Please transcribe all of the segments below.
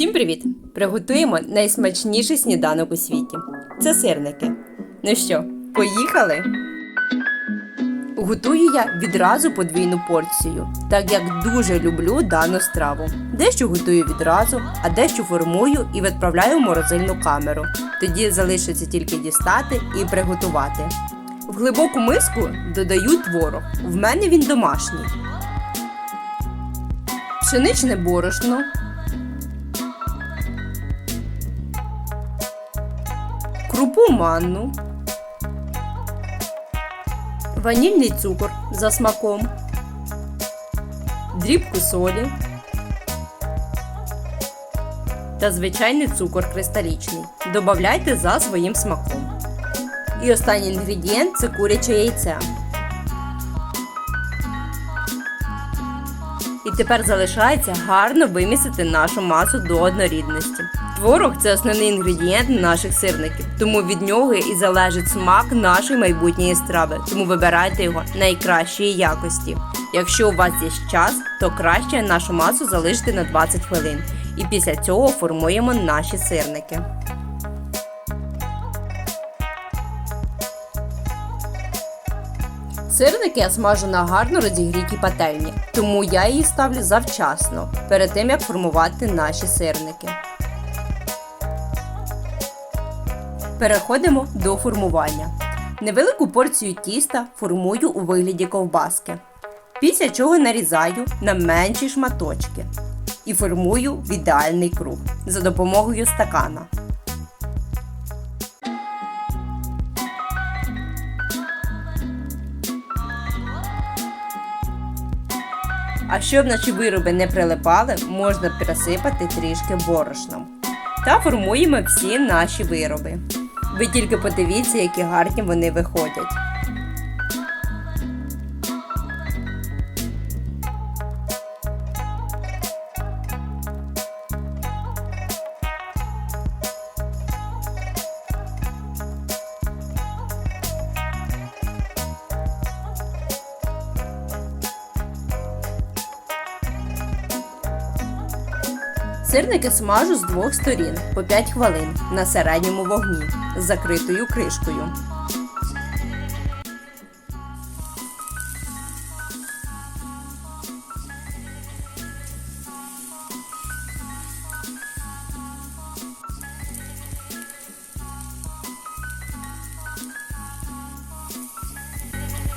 Всім привіт! Приготуємо найсмачніший сніданок у світі. Це сирники. Ну що, поїхали? Готую я відразу подвійну порцію, так як дуже люблю дану страву. Дещо готую відразу, а дещо формую і відправляю в морозильну камеру. Тоді залишиться тільки дістати і приготувати. В глибоку миску додаю творог. В мене він домашній. Пшеничне борошно, крупу манну, ванільний цукор за смаком, дрібку солі та звичайний цукор кристалічний. Добавляйте за своїм смаком. І останній інгредієнт це куряче яйце. І тепер залишається гарно вимісити нашу масу до однорідності. Творог це основний інгредієнт наших сирників, тому від нього і залежить смак нашої майбутньої страви. Тому вибирайте його найкращої якості. Якщо у вас є час, то краще нашу масу залишити на 20 хвилин. І після цього формуємо наші сирники. Сирники я смажу на гарно розігрітій пательні, тому я її ставлю завчасно, перед тим як формувати наші сирники. Переходимо до формування. Невелику порцію тіста формую у вигляді ковбаски. Після чого нарізаю на менші шматочки і формую в ідеальний круг за допомогою стакана. А щоб наші вироби не прилипали, можна присипати трішки борошном. Та формуємо всі наші вироби. Ви тільки подивіться, які гарні вони виходять. Сирники смажу з двох сторін по 5 хвилин на середньому вогні з закритою кришкою.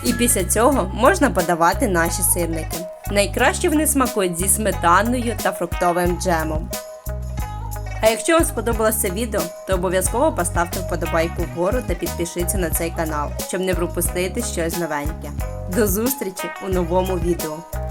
І після цього можна подавати наші сирники. Найкраще вони смакують зі сметаною та фруктовим джемом. А якщо вам сподобалося відео, то обов'язково поставте вподобайку вгору та підпишіться на цей канал, щоб не пропустити щось новеньке. До зустрічі у новому відео!